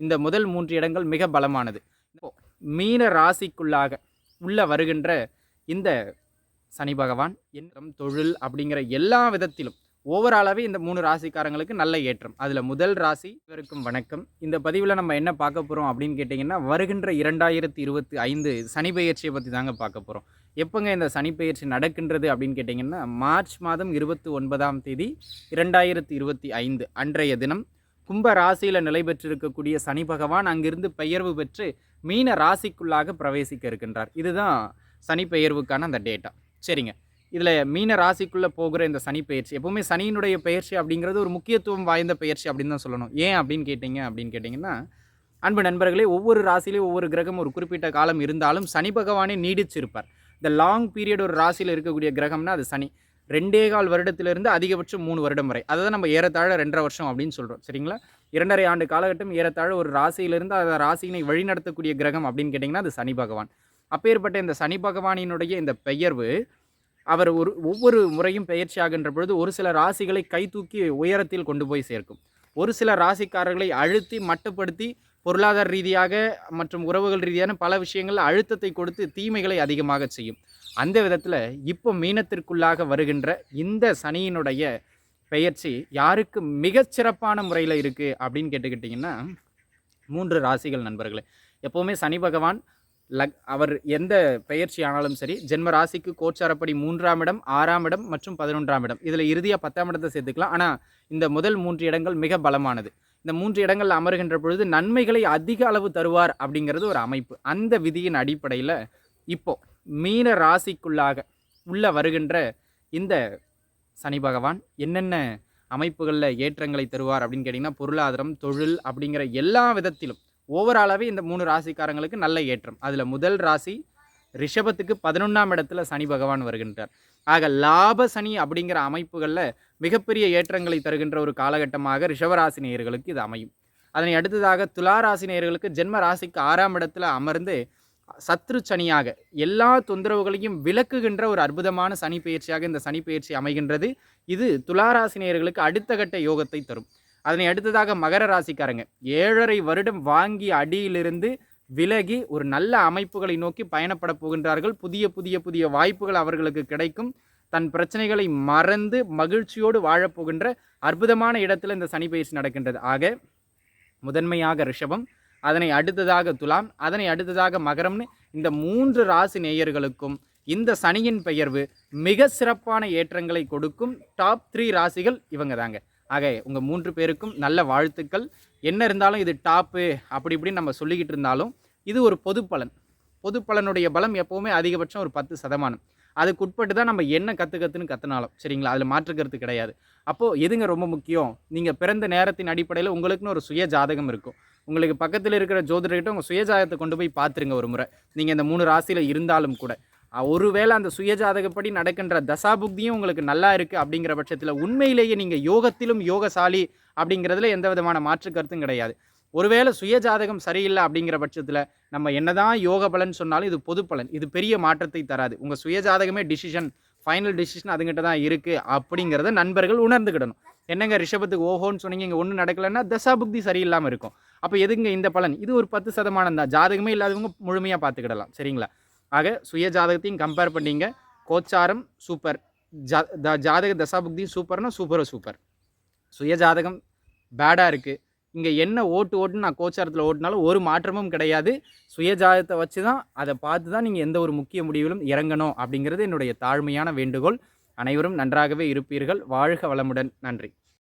இந்த முதல் மூன்று இடங்கள் மிக பலமானது. மீன ராசிக்குள்ளாக உள்ள வருகின்ற இந்த சனி பகவான் எண்ணம் தொழில் அப்படிங்கிற எல்லா விதத்திலும் ஓவராலாகவே இந்த மூணு ராசிக்காரங்களுக்கு நல்ல ஏற்றம். அதில் முதல் ராசி இவருக்கும் வணக்கம். இந்த பதிவில் நம்ம என்ன பார்க்க போகிறோம் அப்படின்னு கேட்டிங்கன்னா வருகின்ற இரண்டாயிரத்தி இருபத்தி ஐந்து சனி பெயர்ச்சியை பற்றி தாங்க பார்க்க போகிறோம் எப்போங்க இந்த சனி பெயர்ச்சி நடக்கின்றது அப்படின்னு கேட்டிங்கன்னா மார்ச் மாதம் இருபத்தி ஒன்பதாம் தேதி இரண்டாயிரத்தி இருபத்தி ஐந்து அன்றைய தினம் கும்ப ராசியில் நிலை பெற்றிருக்கக்கூடிய சனி பகவான் அங்கிருந்து பெயர்வு பெற்று மீன ராசிக்குள்ளாக பிரவேசிக்க இருக்கின்றார். இதுதான் சனி பெயர்வுக்கான அந்த டேட்டா சரிங்க. இதில் மீன ராசிக்குள்ளே போகிற இந்த சனி பயிற்சி எப்போவுமே சனியினுடைய பயிற்சி அப்படிங்கிறது ஒரு முக்கியத்துவம் வாய்ந்த பயிற்சி அப்படின்னு தான் சொல்லணும். ஏன் அப்படின்னு கேட்டிங்க அப்படின்னு கேட்டிங்கன்னா அன்பு நண்பர்களே ஒவ்வொரு ராசிலையும் ஒவ்வொரு கிரகம் ஒரு குறிப்பிட்ட காலம் இருந்தாலும் சனி பகவானே நீடிச்சிருப்பார். இந்த லாங் பீரியட் ஒரு ராசியில் இருக்கக்கூடிய கிரகம்னா அது சனி. ரெண்டே கால் வருடத்திலிருந்து அதிகபட்சம் மூணு வருடம் வரை. அதை நம்ம ஏறத்தாழ ரெண்டரை வருஷம் அப்படின்னு சொல்கிறோம் சரிங்களா? இரண்டரை ஆண்டு காலகட்டம் ஏறத்தாழ ஒரு ராசியிலிருந்து அந்த ராசியினை வழிநடத்தக்கூடிய கிரகம் அப்படின்னு கேட்டிங்கன்னா அது சனி பகவான். அப்பேற்பட்ட இந்த சனி பகவானினுடைய இந்த பெயர்வு அவர் ஒரு ஒவ்வொரு முறையும் பெயர்ச்சி ஆகின்ற பொழுது ஒரு சில ராசிகளை கை தூக்கி உயரத்தில் கொண்டு போய் சேர்க்கும். ஒரு சில ராசிக்காரர்களை அழுத்தி மட்டுப்படுத்தி பொருளாதார ரீதியாக மற்றும் உறவுகள் ரீதியான பல விஷயங்கள் அழுத்தத்தை கொடுத்து தீமைகளை அதிகமாக செய்யும். அந்த விதத்தில் இப்போ மீனத்திற்குள்ளாக வருகின்ற இந்த சனியினுடைய பெயர்ச்சி யாருக்கு மிகச்சிறப்பான முறையில் இருக்குது அப்படின்னு கேட்டுக்கிட்டிங்கன்னா மூன்று ராசிகள் நண்பர்களே. எப்போவுமே சனி பகவான் லக் அவர் எந்த பெயர்ச்சி ஆனாலும் சரி ஜென்ம ராசிக்கு கோச்சாரப்படி மூன்றாம் இடம் ஆறாம் இடம் மற்றும் பதினொன்றாம் இடம். இதில் இறுதியாக பத்தாம் இடத்தை சேர்த்துக்கலாம். ஆனால் இந்த முதல் மூன்று இடங்கள் மிக பலமானது. இந்த மூன்று இடங்கள் அமருகின்ற பொழுது நன்மைகளை அதிக அளவு தருவார் அப்படிங்கிறது ஒரு அமைப்பு. அந்த விதியின் அடிப்படையில் இப்போது மீன ராசிக்குள்ளாக உள்ள வருகின்ற இந்த சனி பகவான் என்னென்ன அமைப்புகளில் ஏற்றங்களை தருவார் அப்படின்னு கேட்டிங்கன்னா பொருளாதாரம் தொழில் அப்படிங்கிற எல்லா விதத்திலும் ஓவராலாகவே இந்த மூணு ராசிக்காரங்களுக்கு நல்ல ஏற்றம். அதில் முதல் ராசி ரிஷபத்துக்கு பதினொன்றாம் இடத்துல சனி பகவான் வருகின்றார். ஆக லாப சனி அப்படிங்கிற அமைப்புகளில் மிகப்பெரிய ஏற்றங்களை தருகின்ற ஒரு காலகட்டமாக ரிஷபராசி நேயர்களுக்கு இது அமையும். அதனை அடுத்ததாக துலா நேயர்களுக்கு ஜென்ம ராசிக்கு ஆறாம் இடத்துல அமர்ந்து சத்ரு சனியாக எல்லா தொந்தரவுகளையும் விளக்குகின்ற ஒரு அற்புதமான சனி பயிற்சியாக இந்த சனி பயிற்சி அமைகின்றது. இது துளாராசி நேயர்களுக்கு அடுத்த கட்ட யோகத்தை தரும். அதனை அடுத்ததாக மகர ராசிக்காரங்க ஏழரை வருடம் வாங்கிய அடியிலிருந்து விலகி ஒரு நல்ல அமைப்புகளை நோக்கி பயணப்பட போகின்றார்கள். புதிய புதிய புதிய வாய்ப்புகள் அவர்களுக்கு கிடைக்கும். தன் பிரச்சனைகளை மறந்து மகிழ்ச்சியோடு வாழப்போகின்ற அற்புதமான இடத்தில் இந்த சனி பயிற்சி நடக்கின்றது. ஆக முதன்மையாக ரிஷபம் அதனை அடுத்ததாக துலாம் அதனை அடுத்ததாக மகரம்னு இந்த மூன்று ராசி நேயர்களுக்கும் இந்த சனியின் பெயர்வு மிக சிறப்பான ஏற்றங்களை கொடுக்கும் டாப் த்ரீ ராசிகள் இவங்க தாங்க ஆக உங்கள் மூன்று பேருக்கும் நல்ல வாழ்த்துக்கள். என்ன இருந்தாலும் இது டாப்பு அப்படி இப்படின்னு நம்ம சொல்லிக்கிட்டு இருந்தாலும் இது ஒரு பொது பலன் பொது பலனுடைய பலம் எப்போவுமே அதிகபட்சம் ஒரு பத்து சதமானம். அதுக்கு உட்பட்டு தான் நம்ம என்ன கற்று கற்றுன்னு கற்றுனாலும் சரிங்களா? அதில் மாற்றுக்கிறது கிடையாது. அப்போது எதுங்க ரொம்ப முக்கியம்? நீங்கள் பிறந்த நேரத்தின் அடிப்படையில் உங்களுக்குன்னு ஒரு சுய ஜாதகம் இருக்கும். உங்களுக்கு பக்கத்தில் இருக்கிற ஜோதிடர்கிட்ட உங்கள் சுயஜாதகத்தை கொண்டு போய் பார்த்துருங்க ஒரு முறை. நீங்கள் இந்த மூணு ராசியில் இருந்தாலும் கூட. ஒருவேளை அந்த சுயஜாதகப்படி நடக்கின்ற தசாபுக்தியும் உங்களுக்கு நல்லா இருக்குது அப்படிங்கிற பட்சத்தில் உண்மையிலேயே நீங்கள் யோகத்திலும் யோகசாலி அப்படிங்கிறதுல எந்த விதமான மாற்று கருத்தும் கிடையாது. ஒருவேளை சுயஜாதகம் சரியில்லை அப்படிங்கிற பட்சத்தில் நம்ம என்னதான் யோக பலன் சொன்னாலும் இது பொது பலன். இது பெரிய மாற்றத்தை தராது. உங்கள் சுயஜாதகமே டிசிஷன் ஃபைனல் டிசிஷன் அதுங்கிட்ட தான் இருக்குது அப்படிங்கிறத நண்பர்கள் உணர்ந்துக்கிடணும். என்னங்க ரிஷபத்துக்கு ஓஹோன்னு சொன்னீங்க இங்கே ஒன்றும் நடக்கலைன்னா தசாபுக்தி சரியில்லாமல் இருக்கும். அப்போ எதுங்க இந்த பலன்? இது ஒரு பத்து சதமானம் தான். ஜாதகமே இல்லாதவங்க முழுமையாக பார்த்துக்கிடலாம். சரிங்களா? ஆக சுய ஜாதகத்தையும் கம்பேர் பண்ணீங்க. கோச்சாரம் சூப்பர் ஜா த- ஜாதக தசாபுக்தியும் சூப்பர்னா சூப்பரோ சூப்பர் சுய ஜாதகம் பேடாக இருக்குது இங்கே என்ன ஓட்டு ஓட்டுன்னு நான் கோச்சாரத்தில் ஓட்டினாலும் ஒரு மாற்றமும் கிடையாது. சுயஜாதத்தை வச்சு தான் அதை பார்த்து தான் நீங்கள் எந்த ஒரு முக்கிய முடிவிலும் இறங்கணும் அப்படிங்கிறது என்னுடைய தாழ்மையான வேண்டுகோள். அனைவரும் நன்றாகவே இருப்பீர்கள். வாழ்க வளமுடன். நன்றி.